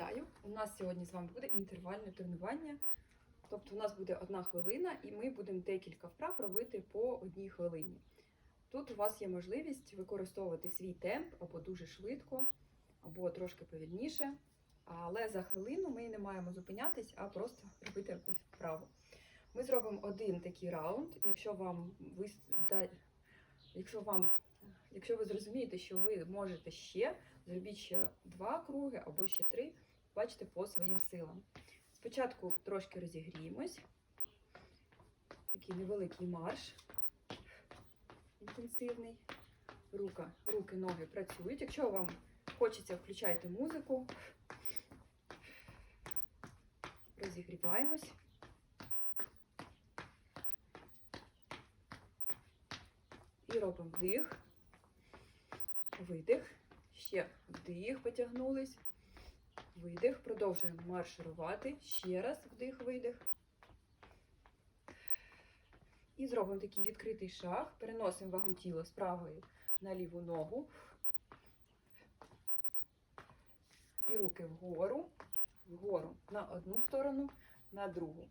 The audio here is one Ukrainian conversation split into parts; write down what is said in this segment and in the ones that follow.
Вітаю! У нас сьогодні з вами буде інтервальне тренування. Тобто у нас буде одна хвилина, і ми будемо декілька вправ робити по одній хвилині. Тут у вас є можливість використовувати свій темп або дуже швидко, або трошки повільніше. Але за хвилину ми не маємо зупинятись, а просто робити якусь вправу. Ми зробимо один такий раунд. Якщо вам ви зда... якщо вам Якщо ви зрозумієте, що ви можете ще, зробіть ще два круги або ще три, бачите, по своїм силам. Спочатку трошки розігріємось. Такий невеликий марш інтенсивний. Рука, руки, ноги працюють. Якщо вам хочеться, включайте музику. Розігріваємось. І робимо вдих. Видих. Ще вдих, потягнулись. Видих. Продовжуємо марширувати. Ще раз вдих, видих. І зробимо такий відкритий шаг. Переносимо вагу тіла з правої на ліву ногу. І руки вгору, вгору на одну сторону, на другу.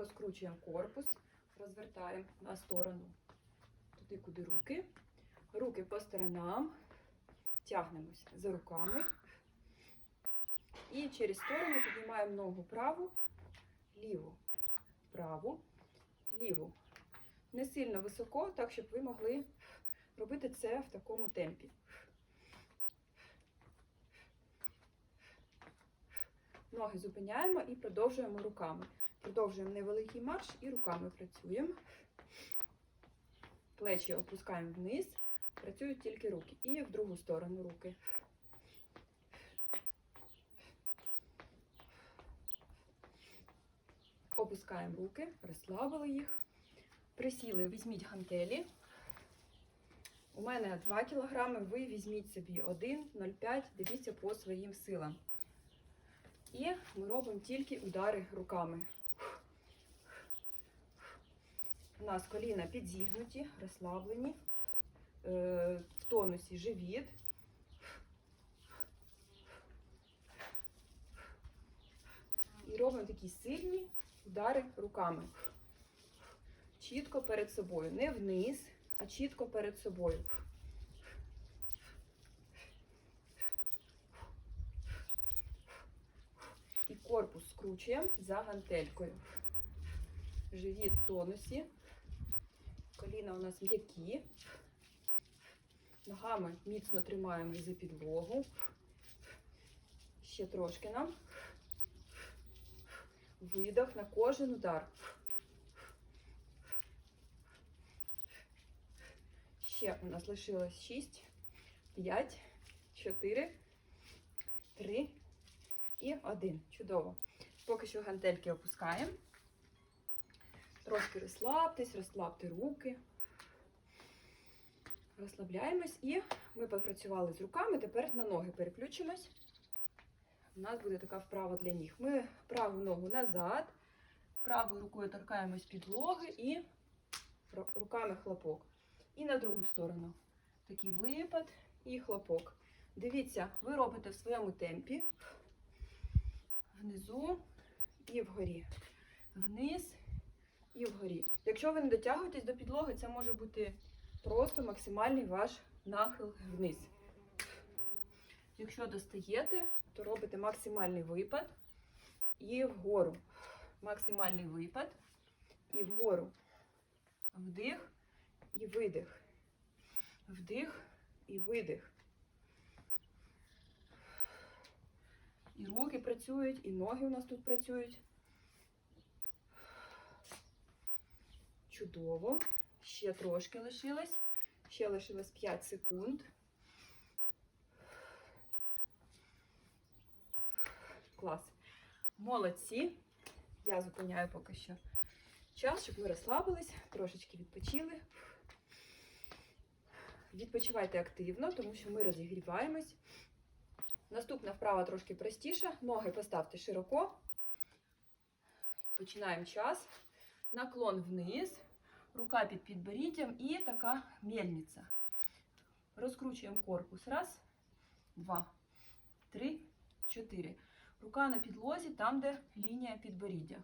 Розкручуємо корпус, розвертаємо на сторону, туди, куди руки. Руки по сторонам, тягнемось за руками. І через сторону піднімаємо ногу праву, ліву, праву, ліву. Не сильно високо, так, щоб ви могли робити це в такому темпі. Ноги зупиняємо і продовжуємо руками. Продовжуємо невеликий марш і руками працюємо. Плечі опускаємо вниз, працюють тільки руки. І в другу сторону руки. Опускаємо руки, розслабили їх. Присіли, візьміть гантелі. У мене 2 кг, ви візьміть собі 1, 0,5, дивіться по своїм силам. І ми робимо тільки удари руками. У нас коліна підзігнуті, розслаблені, е, в тонусі живіт. І робимо такі сильні удари руками. Чітко перед собою. Не вниз, а чітко перед собою. І корпус скручуємо за гантелькою. Живіт в тонусі. Коліна у нас м'які. Ногами міцно тримаємо за підлогу. Ще трошки нам. Видох на кожен удар. Ще у нас лишилось 6, 5, 4, 3 і 1. Чудово. Поки що гантельки опускаємо. Трошки розслабтесь, розслабте руки. Розслабляємось і ми попрацювали з руками, тепер на ноги переключимось. У нас буде така вправа для ніг. Ми праву ногу назад, правою рукою торкаємось підлоги і руками хлопок. І на другу сторону. Такий випад і хлопок. Дивіться, ви робите в своєму темпі. Внизу і вгорі. Вниз і вгорі. Якщо ви не дотягуєтесь до підлоги, це може бути просто максимальний ваш нахил вниз. Якщо достаєте, то робите максимальний випад і вгору. Максимальний випад і вгору. Вдих і видих. Вдих і видих. І руки працюють, і ноги у нас тут працюють. Чудово. Ще трошки лишилось. Ще лишилось 5 секунд. Клас. Молодці. Я зупиняю поки що час, щоб ми розслабились, трошечки відпочили. Відпочивайте активно, тому що ми розігріваємось. Наступна вправа трошки простіша. Ноги поставте широко. Починаємо час. Наклон вниз, рука під підборіддям і така мельниця. Розкручуємо корпус. Раз, два, три, чотири. Рука на підлозі, там, де лінія підборіддя.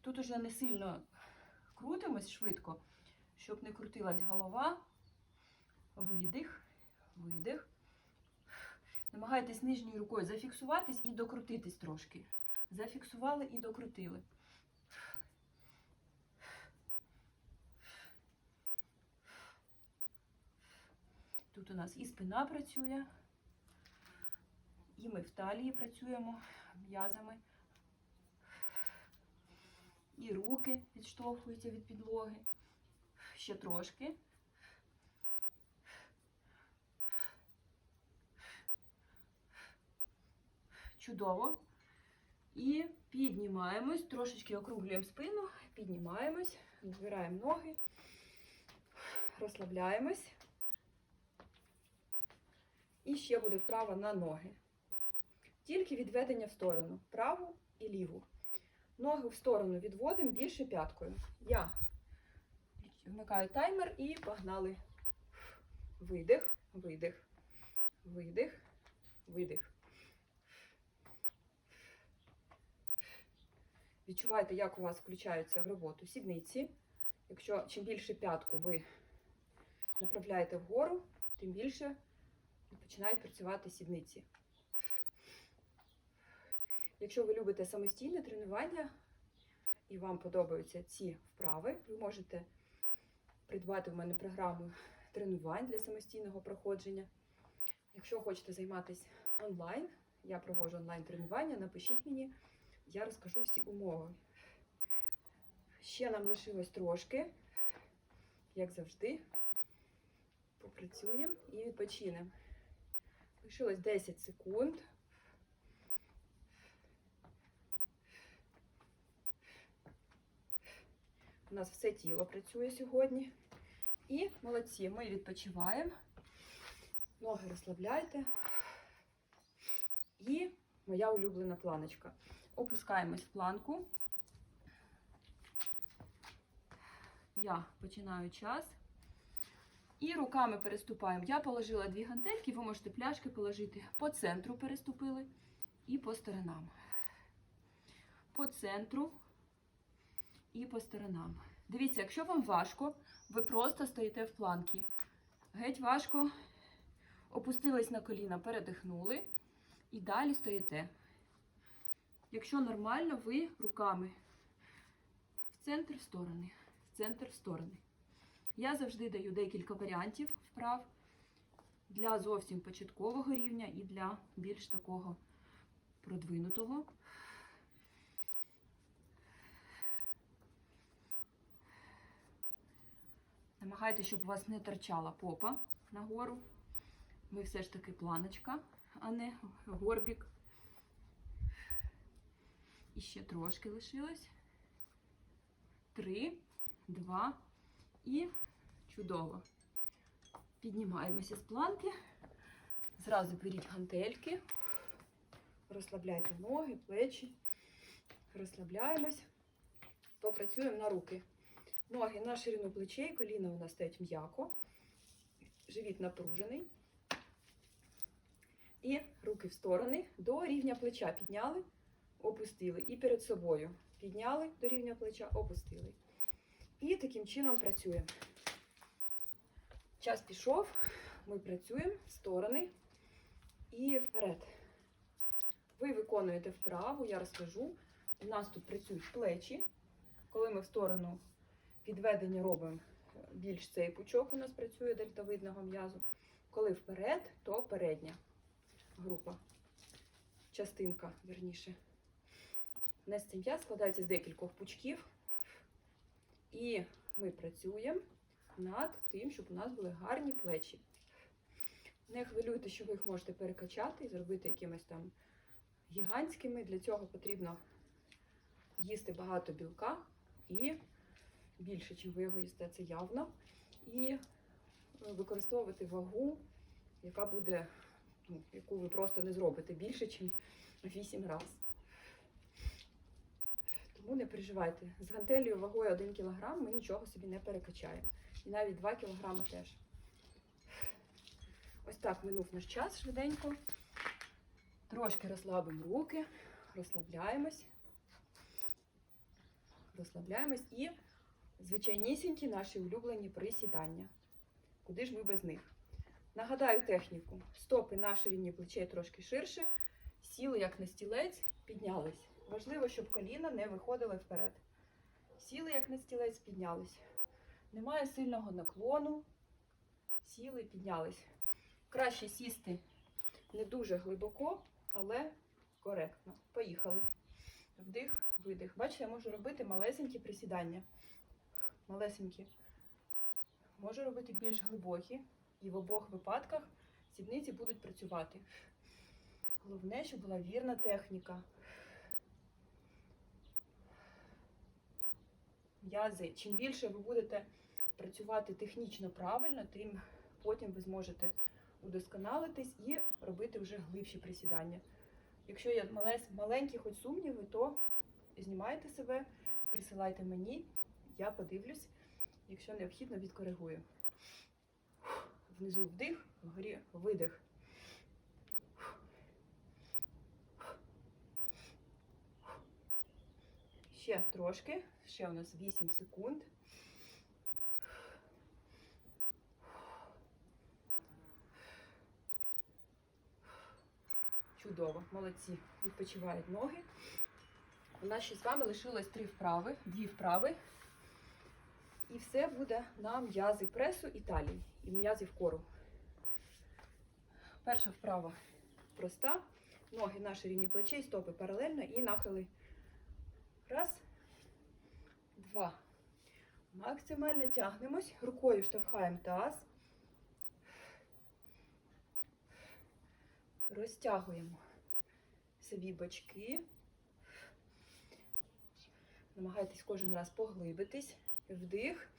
Тут уже не сильно крутимось швидко, щоб не крутилась голова. Видих, видих. Намагайтесь нижньою рукою зафіксуватись і докрутитись трошки. Зафіксували і докрутили. Тут у нас і спина працює, і ми в талії працюємо м'язами. І руки відштовхуються від підлоги. Ще трошки. Чудово. І піднімаємось, трошечки округлюємо спину, піднімаємось, збираємо ноги, розслабляємось. І ще буде вправа на ноги. Тільки відведення в сторону, праву і ліву. Ноги в сторону відводимо більше п'яткою. Я вмикаю таймер і погнали. Видих, видих, видих, видих. Відчувайте, як у вас включаються в роботу сідниці. Якщо чим більше п'ятку ви направляєте вгору, тим більше починають працювати сідниці. Якщо ви любите самостійне тренування і вам подобаються ці вправи, ви можете придбати в мене програму тренувань для самостійного проходження. Якщо хочете займатися онлайн, я проводжу онлайн тренування, напишіть мені, я розкажу всі умови. Ще нам лишилось трошки, як завжди. Попрацюємо і відпочинемо. Лишилось 10 секунд. У нас все тіло працює сьогодні. І молодці, ми відпочиваємо. Ноги розслабляйте. І моя улюблена планочка. Опускаємось в планку. Я починаю час. І руками переступаємо. Я положила дві гантельки, ви можете пляшки положити по центру переступили і по сторонам. По центру і по сторонам. Дивіться, якщо вам важко, ви просто стоїте в планці. Геть важко. Опустились на коліна, передихнули і далі стоїте. Якщо нормально, ви руками в центр в сторони, в центр сторони. Я завжди даю декілька варіантів вправ для зовсім початкового рівня і для більш такого продвинутого. Намагайтеся, щоб у вас не торчала попа нагору. Ви все ж таки планочка, а не горбік. І ще трошки лишилось. Три, два і чудово. Піднімаємося з планки. Зразу беріть гантельки. Розслабляйте ноги, плечі. Розслабляємось. Попрацюємо на руки. Ноги на ширину плечей, коліна у нас стоять м'яко. Живіт напружений. І руки в сторони до рівня плеча підняли, опустили. І перед собою підняли до рівня плеча, опустили. І таким чином працюємо. Час пішов, ми працюємо в сторони і вперед. Ви виконуєте вправу, я розкажу. У нас тут працюють плечі. Коли ми в сторону підведення робимо більш цей пучок, у нас працює дельтовидного м'язу. Коли вперед, то передня група, частинка, верніше. Нести м'яз складається з декількох пучків. І ми працюємо над тим, щоб у нас були гарні плечі. Не хвилюйте, що ви їх можете перекачати і зробити якимись там гігантськими. Для цього потрібно їсти багато білка і більше, чим ви його їсте, це явно. І використовувати вагу, яка буде, ну, яку ви просто не зробите більше, ніж 8 разів. Не переживайте. З гантелею вагою 1 кг ми нічого собі не перекачаємо. І навіть 2 кг теж. Ось так минув наш час швиденько. Трошки розслабимо руки, розслабляємось. Розслабляємось і звичайнісінькі наші улюблені присідання. Куди ж ми без них? Нагадаю техніку. Стопи на ширині плечей трошки ширше, сіли як на стілець, піднялись. Важливо, щоб коліна не виходили вперед. Сіли як на стілець, піднялись. Немає сильного наклону. Сіли, піднялись. Краще сісти не дуже глибоко, але коректно. Поїхали. Вдих, видих. Бачите, я можу робити малесенькі присідання. Малесенькі. Можу робити більш глибокі. І в обох випадках сідниці будуть працювати. Головне, щоб була вірна техніка. М'язи. Чим більше ви будете працювати технічно правильно, тим потім ви зможете удосконалитись і робити вже глибші присідання. Якщо є маленькі хоч сумніви, то знімайте себе, присилайте мені, я подивлюсь, якщо необхідно, відкоригую. Внизу вдих, вгорі видих. Ще трошки, ще у нас 8 секунд. Чудово, молодці. Відпочивають ноги. У нас ще з вами лишилось три вправи, дві вправи. І все буде на м'язи пресу і талії, і м'язів кору. Перша вправа проста. Ноги на ширині плечей, стопи паралельно і нахили. Раз, два. Максимально тягнемось. Рукою штовхаємо таз. Розтягуємо собі бочки. Намагайтесь кожен раз поглибитись. Вдих.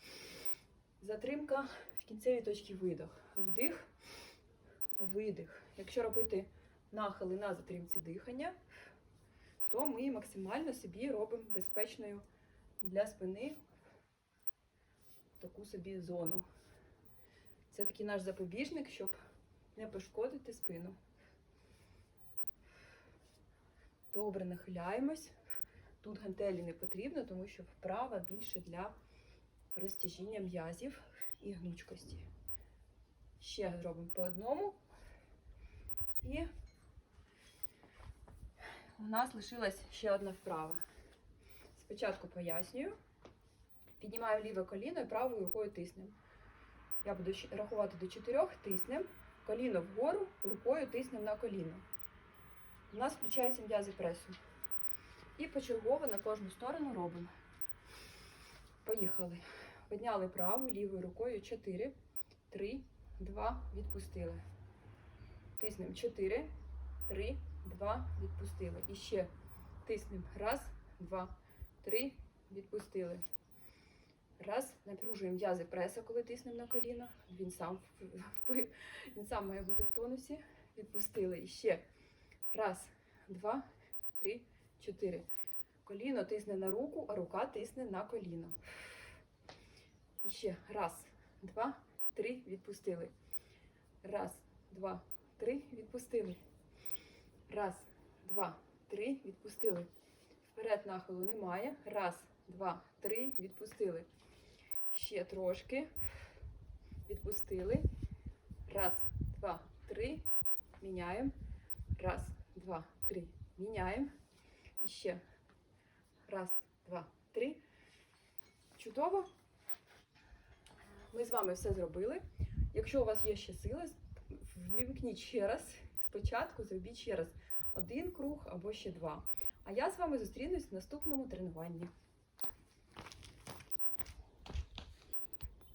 Затримка в кінцевій точці видох. Вдих, видих. Якщо робити нахили на затримці дихання, то ми максимально собі робимо безпечною для спини таку собі зону. Це такий наш запобіжник, щоб не пошкодити спину. Добре нахиляємось. Тут гантелі не потрібно, тому що вправа більше для розтяжіння м'язів і гнучкості. Ще зробимо по одному. І у нас лишилась ще одна вправа. Спочатку пояснюю. Піднімаю ліве коліно і правою рукою тиснемо. Я буду рахувати до чотирьох, тиснемо. Коліно вгору, рукою тиснемо на коліно. У нас включаються м'язи пресу. І почергово на кожну сторону робимо. Поїхали. Підняли праву, лівою рукою 4, 3, 2, відпустили. Тиснемо 4, 3, 2, відпустили. І ще тиснемо. Раз, два, три, відпустили. Раз, напружуємо м'язи преса, коли тиснемо на коліно. Він сам, він сам має бути в тонусі. Відпустили. І ще. Раз, два, три, чотири. Коліно тисне на руку, а рука тисне на коліно. І ще раз, два, три, відпустили. Раз, два, три, відпустили. Раз, два, три, відпустили. Вперед нахилу немає. Раз, два, три, відпустили. Ще трошки. Відпустили. Раз, два, три. Міняємо. Раз, два, три. Міняємо. І ще. Раз, два, три. Чудово. Ми з вами все зробили. Якщо у вас є ще сили, вмімкніть ще раз. Спочатку зробіть ще раз один круг або ще два. А я з вами зустрінусь в наступному тренуванні.